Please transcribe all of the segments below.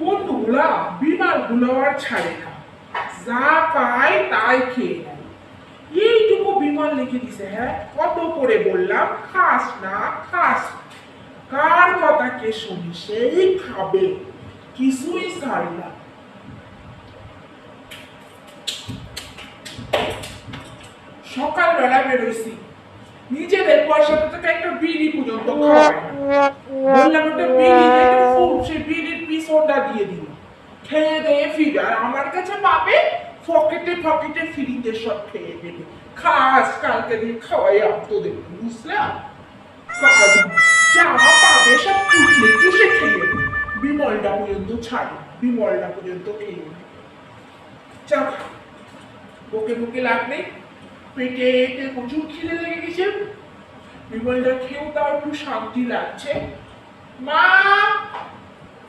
বন্ধুগুলা বিমানগুলো আর ছাড়ে না। যা পায় তাই খেয়ে এইটুকু বিমান লিখে দিছে হ্যাঁ? কত করে বললাম, খাস না, খাস। কার কথা কে শুনি সেই খাবে? কিছুই ছাড়ি না। সকালবেলা বেরোইছি। নিজেদের পয়সাতে থেকে একটা বিড়ি পর্যন্ত বললাম ওটা বিড়ি না, এটা ফুল সে বিড়ির পিছনটা দিয়ে দিল খেয়ে দিয়ে ফিরে। আর আমার কাছে পাবে ফকেটে পকেটে ফ্রিতে সব খেয়ে দেবে। খাস কালকে দিন খাওয়াই আনতো দেবে বুঝলাম যা পাবে সব চুষে চুষে খেয়ে। বিমলটা পর্যন্ত ছাড়ে বিমলটা পর্যন্ত খেয়ে খা। বুকে বুকে লাগ নেই। প্রচুর খিদে লেগে গেছে। বিমলটা খেয়েও তাও একটু শান্তি লাগছে। মা,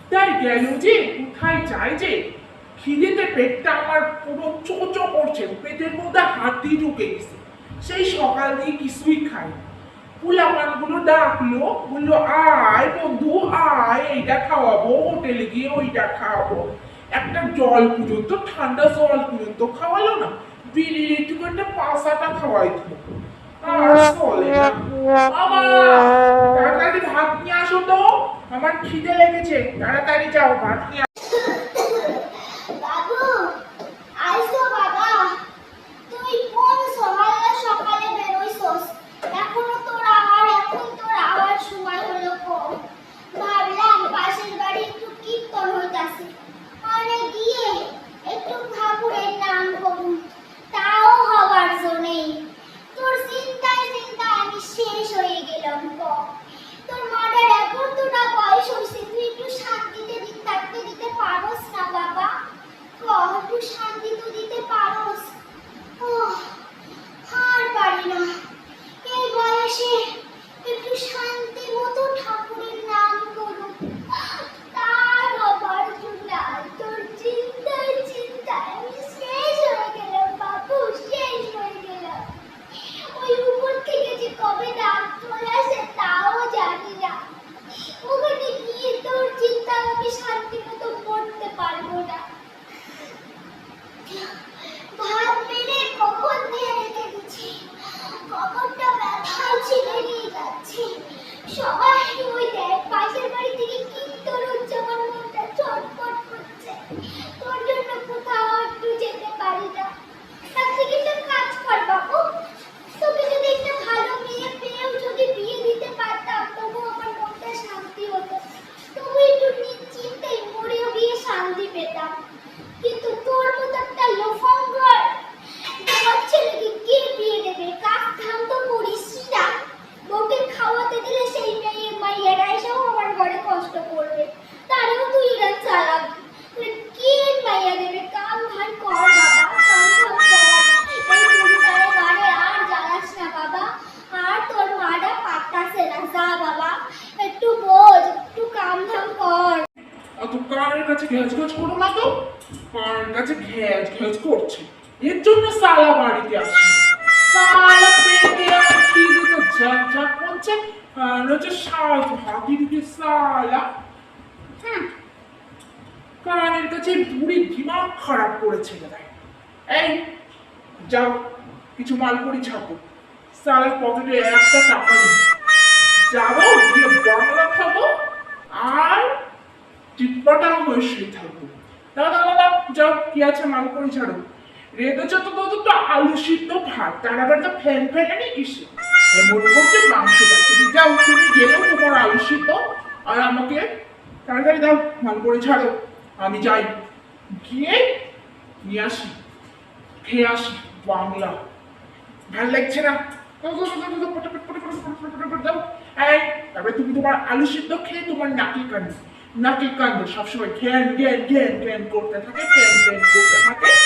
তাই গেল যে, কোথায় যায় যে? খিদেতে পেটটা আমার পুরো চোচো করছে, পেটের মধ্যে হাতি ঢুকে গেছে। সেই সকাল দিয়ে কিছুই খাই পুলাপানগুলো ডাকলো, বলল, আয় বন্ধু, আয়, এইটা খাওয়াবো, হোটেলে গিয়ে ওইটা খাওয়াবো। একটা জল পর্যন্ত, ঠান্ডা জল পর্যন্ত খাওয়ালো না। বিড়ি একটু একটা পাশাটা খাওয়াই দিল। আর চলে না। আমার তাড়াতাড়ি ভাত নিয়ে আসো তো। আমার খিদে লেগেছে। তাড়াতাড়ি যাও ভাত নিয়ে 小孩 ঘ্যাজ ঘ্যাজ করো না তো। কারের কাছে ঘ্যাজ ঘ্যাজ করছে? এর জন্য সালা বাড়িতে আসে সালা পেটে তো ঝাক ঝাক করছে, আর হচ্ছে সাজ ভাগি দিকে সালা। কানের কাছে বুড়ি দিমাগ খারাপ করেছে বোধহয়। এই, যাও, কিছু মালপুরি ছাপো। সালের পকেটে একটা টাকা নেই যাব, গিয়ে বাংলা খাব, আর হয়ে শুয়ে দাদা দাদা যাও কি আছে মাল করে ছাড়ো রেঁধেছ তো আলু সিদ্ধ ভাত তার আবার তো ফ্যান ফ্যানে কিসে করছে তুমি যাও তুমি তোমার আলু সিদ্ধ আর আমাকে তাড়াতাড়ি দাও মাল করে ছাড়ো আমি যাই গিয়ে নিয়ে আসি খেয়ে আসি বাংলা ভালো লাগছে না তারপরে তুমি তোমার আলু সিদ্ধ খেয়ে তোমার নাকি কান্দ նա կիկան դշավշվը կեն, կեն, կեն, կեն, կորտեն, հակե, կեն, կեն, կորտեն, հակե,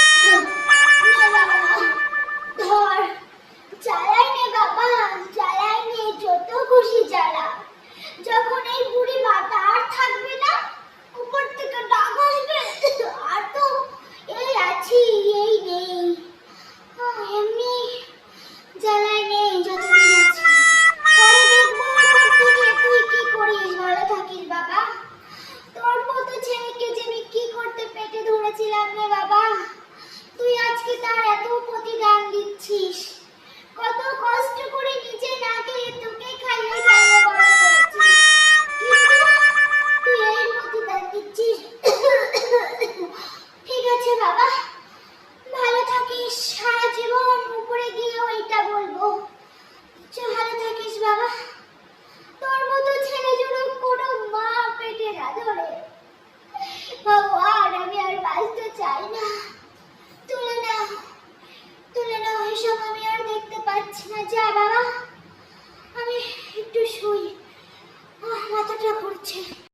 好吧。